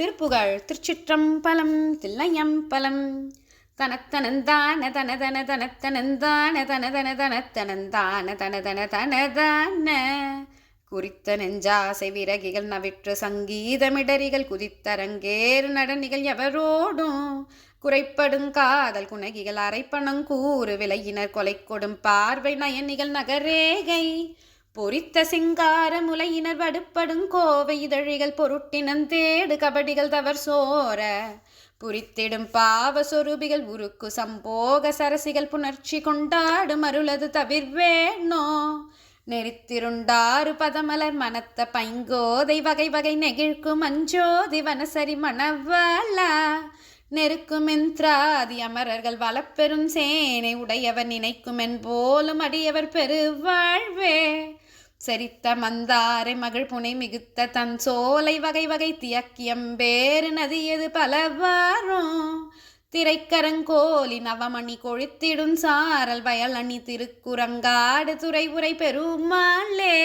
திருப்புகழ் திருச்சிற்றம்பலம் தில்லையம்பலம். தனத்தனந்தான தனதன தனத்தனந்தான தனதன தனத்தனந்தான தனதன தனதான. குறித்த நெஞ்சாசை விறகிகள் நவிற்று சங்கீதமிடரிகள் குதித்தரங்கேறு நடனிகள் எவரோடும் குறைப்படும் காதல் குணகிகள் அரைப்பணங்கூறு விலையினர் கொலை கொடும் பார்வை நயனிகள் நகரேகை பொறித்த சிங்கார முலையினர் வடுப்படும் கோவை இதழிகள் பொருட்டினந்தேடு கபடிகள் தவர் சோர. புரித்திடும் பாவ சொரூபிகள் உருக்கு சம்போக சரசிகள் புணர்ச்சி கொண்டாடும் அருளது தவிர்வேணோ நெறித்திருண்டாறு பதமலர் மனத்த பைங்கோதை வகை வகை நெகிழ்க்கும் அஞ்சோதி வனசரி மணவாளா. நெருக்கும் என்றாதி அமரர்கள் வளப்பெரும் சேனை உடையவர் நினைக்கும் என் போலும் அடியவர் பெருவாழ்வே. சரித்த மந்தாரை மகள் புனை மிகுத்த தன் சோலை வகை வகை தியக்கியம். வேறு நதியது பலவாரும் திரைக்கரங்கோலி நவமணி கொழுத்திடும் சாரல் வயல் அணி திருக்குறங்காடு துறை உரை பெருமாளே